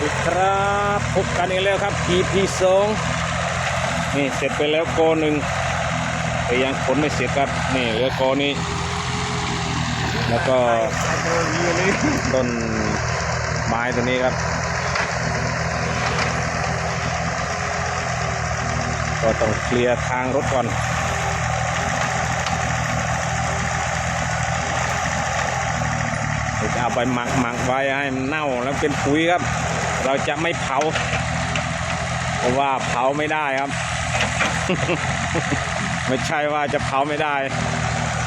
ดีครับพบกันอีกแล้วครับ EP สองนี่เสร็จไปแล้วกอหนึ่งแต่ยังขนไม่เสร็จครับนี่เหลือกอนี้แล้วก็ต้นไม้ตัวนี้ครับ ก็ต้องเคลียร์ทางรถก่อนจะเอาไปหมักหมักไว้ให้มันเน่าแล้วเป็นปุ๋ยครับ เราจะไม่เผา เพราะว่าเผาไม่ได้ครับ ไม่ใช่ว่าจะเผาไม่ได้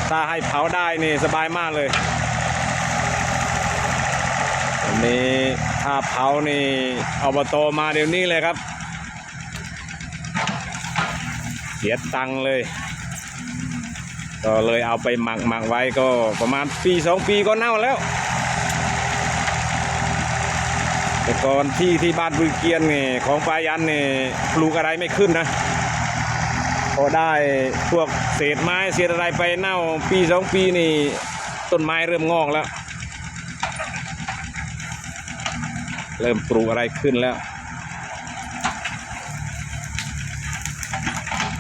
ถ้าให้เผาได้นี่สบายมากเลยอันนี้ถ้าเผานี่อบตมาเดี๋ยวนี้เลยครับ เสียตังเลย ก็เลยเอาไปหมักหมักไว้ก็ประมาณปีสองปีก็เน่าแล้ว แต่ก่อนที่ที่บ้านบุญเกียนเนี่ยของปายันเนี่ยปลูกอะไรไม่ขึ้นนะพอได้พวกเศษไม้เศษอะไรไปเน่าปีสองปีนี่ต้นไม้เริ่มงอกแล้ว เริ่มปลูกอะไรขึ้นแล้ว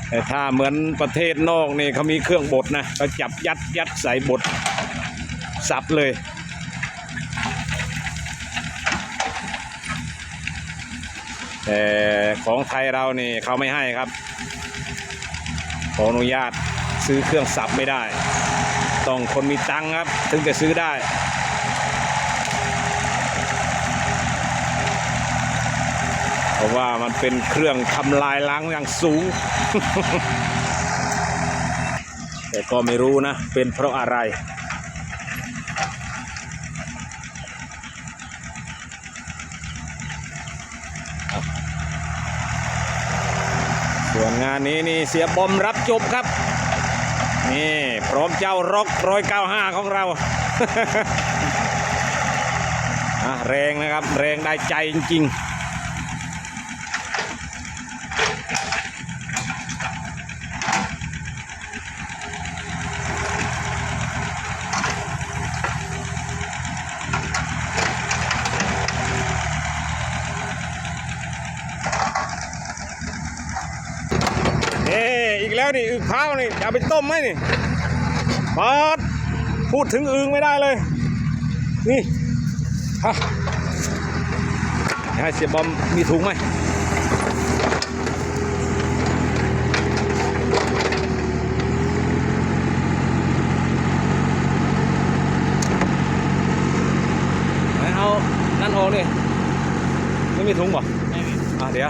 แต่ถ้าเหมือนประเทศนอกนี่เขามีเครื่องบดนะเขาจับยัดยัดใส่บดสับเลย แต่ของไทยเรานี่เขาไม่ให้ครับ ขออนุญาตซื้อเครื่องสับไม่ได้ ต้องคนมีตังค์ครับ ถึงจะซื้อได้เพราะว่ามันเป็นเครื่องทำลายล้างอย่างสูง แต่ก็ไม่รู้นะ เป็นเพราะอะไร ส่วนงานนี้นี่เสียบอมรับจบครับ นี่พร้อมเจ้าร็อกร้อยเก้าห้าของเราอะแรงนะครับ แรงได้ใจจริงๆ นี่อีกแล้วนี่อึกข้าวนี่จะเอาไปต้มไหมนี่ปอดพูดถึงอึงไม่ได้เลย นี่ฮะให้เสียบอมมีถุงไหมไหนเอานั่นออกดิไม่มีถุงบ่ไม่มีอะเดี๋ยว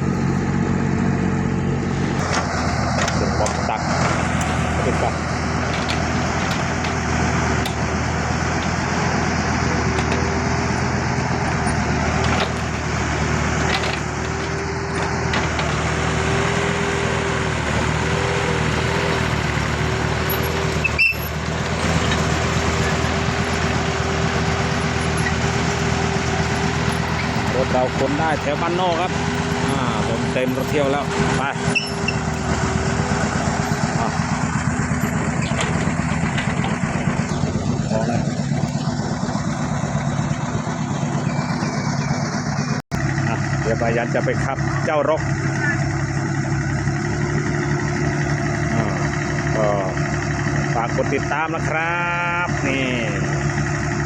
เดี๋ยวผมตักปิดก่อนร ถเราคนได้แถวบ้านนอกครับอ่าผมเต็มรถเที่ยวแล้วไปพอแล้วอะเดี๋ยวปายันจะไปขับเจ้ารกอ่าก็ฝากกดติดตามนะครับ นี่